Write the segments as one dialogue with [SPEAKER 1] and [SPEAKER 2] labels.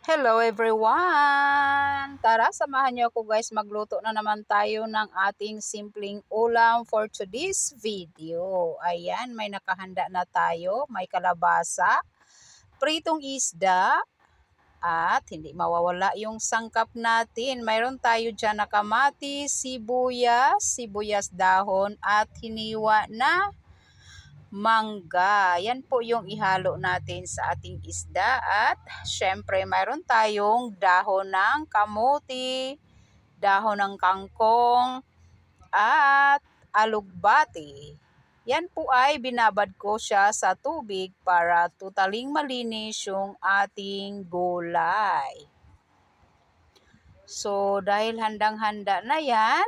[SPEAKER 1] Hello everyone! Tara, samahan niyo ako guys. Magluto na naman tayo ng ating simpleng ulam for today's video. Ayan, may nakahanda na tayo. May kalabasa, pritong isda, at hindi mawawala yung sangkap natin. Mayroon tayo dyan na kamatis, sibuyas, sibuyas dahon, at hiniwa na mangga. Yan po yung ihalo natin sa ating isda at syempre mayroon tayong dahon ng kamuti, dahon ng kangkong at alugbati. Yan po ay binabad ko siya sa tubig para tutaling malinis yung ating gulay. So dahil handang-handa na yan,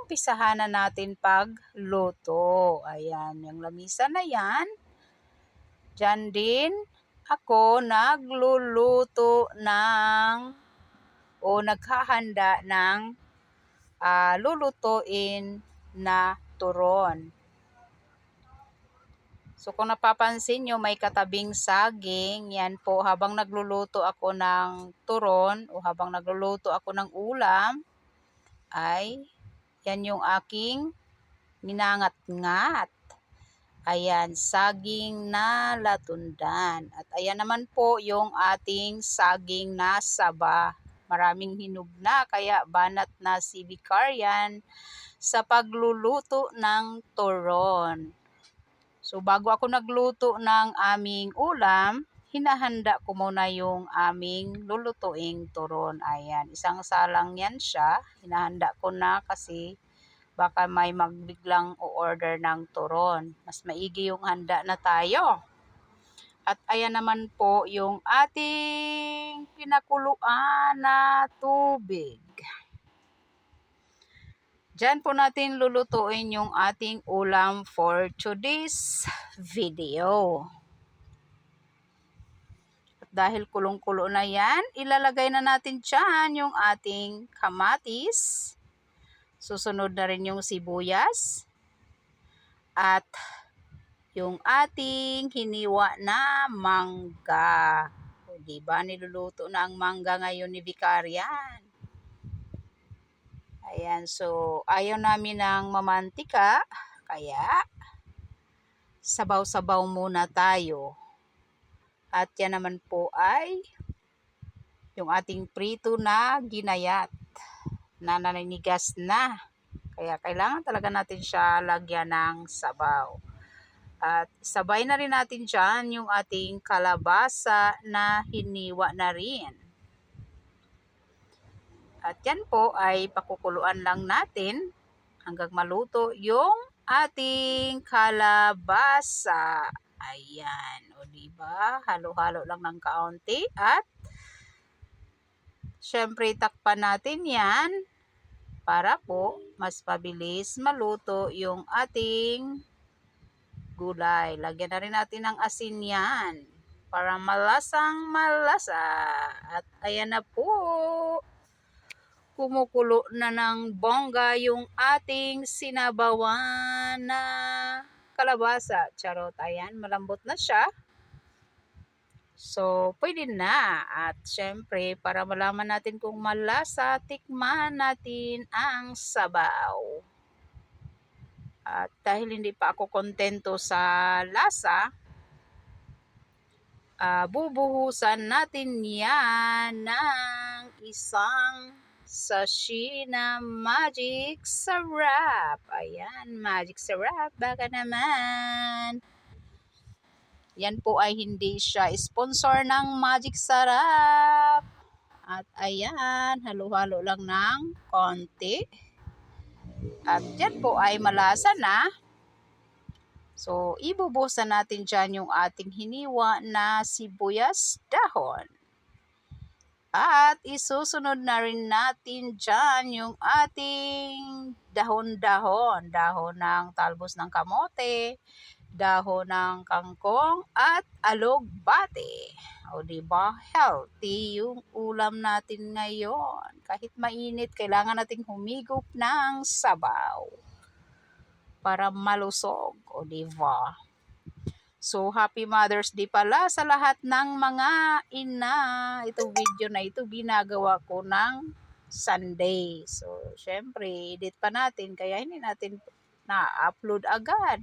[SPEAKER 1] umpisahan na natin pagluto. Ayan, yung lamisa na yan. Diyan din ako nagluluto ng o naghahanda ng uh, lulutuin na turon. So kung napapansin nyo, may katabing saging. Yan po, habang nagluluto ako ng turon o habang nagluluto ako ng ulam, ay yan yung aking minangat-ngat. Ayan, saging na latundan. At ayan naman po yung ating saging na saba. Maraming hinog na, kaya banat na si Vicarian sa pagluluto ng turon. So bago ako nagluto ng aming ulam, hinahanda ko muna yung aming lulutuing turon. Ayan, isang salang yan siya. Hinahanda ko na kasi baka may magbiglang o-order ng turon. Mas maigi yung handa na tayo. At ayan naman po yung ating pinakuluan na tubig. Diyan po natin lulutuin yung ating ulam for today's video dahil kulong-kulo na yan, ilalagay na natin dyan yung ating kamatis. Susunod na rin yung sibuyas. At yung ating hiniwa na mangga. O, diba, niluluto na ang mangga ngayon ni Vicarian. Ayan, so ayaw namin ng mamantika, kaya sabaw-sabaw muna tayo. At yan naman po ay yung ating prito na ginayat na naninigas na. Kaya kailangan talaga natin siya lagyan ng sabaw. At sabay na rin natin dyan yung ating kalabasa na hiniwa na rin. At yan po ay pakukuluan lang natin hanggang maluto yung ating kalabasa. Ayan, o di ba? Halo-halo lang ng kaunti at syempre takpan natin 'yan para po mas pabilis maluto yung ating gulay. Lagyan na rin natin ng asin 'yan para malasang malasa. At ayan na po. Kumukulo na ng bongga yung ating sinabawan na kalabasa. Charot, ayan, malambot na siya. So, pwede na. At syempre, para malaman natin kung malasa, tikman natin ang sabaw. At dahil hindi pa ako kontento sa lasa, uh, bubuhusan natin yan ng isang sashi na magic sarap. Ayan, magic sarap. Baka naman. Yan po ay hindi siya sponsor ng magic sarap. At ayan, halo-halo lang ng konti. At yan po ay malasa na. So, ibubusan natin dyan yung ating hiniwa na sibuyas dahon. At isusunod na rin natin dyan yung ating dahon-dahon. Dahon ng talbos ng kamote, dahon ng kangkong, at alugbate. O diba, healthy yung ulam natin ngayon. Kahit mainit, kailangan nating humigop ng sabaw para malusog. O diba? So, happy Mother's Day pala sa lahat ng mga ina. Itong video na ito ginagawa ko ng Sunday. So, syempre, edit pa natin kaya hindi natin na-upload agad.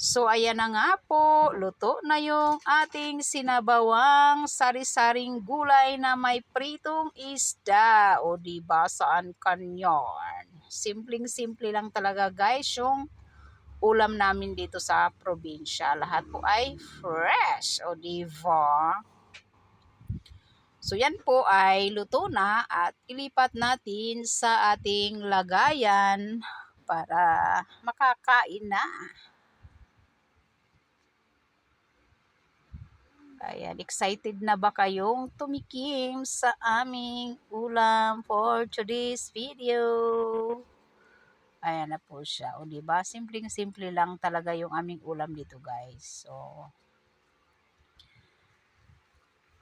[SPEAKER 1] So, ayan na nga po, luto na yung ating sinabawang sari-saring gulay na may pritong isda. O, di ba saan kanyon? Simpleng-simple lang talaga guys yung ulam namin dito sa probinsya. Lahat po ay fresh. O, di ba? So, yan po ay luto na at ilipat natin sa ating lagayan para makakain na. Ayan, excited na ba kayong tumikim sa aming ulam for today's video? Ayan na po siya. O, diba? Simpleng-simple lang talaga yung aming ulam dito, guys. So,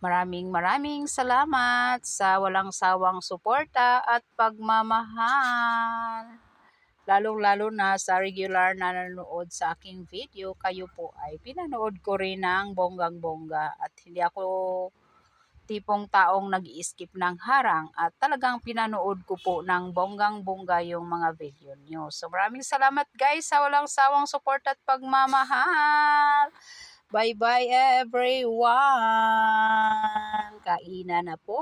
[SPEAKER 1] maraming maraming salamat sa walang sawang suporta at pagmamahal. Lalong-lalo na sa regular na nanonood sa aking video, kayo po ay pinanood ko rin ng bonggang-bongga at hindi ako tipong taong nag skip ng harang at talagang pinanood ko po ng bonggang-bongga yung mga video nyo. So maraming salamat guys sa walang sawang support at pagmamahal. Bye-bye everyone! Kainan na po!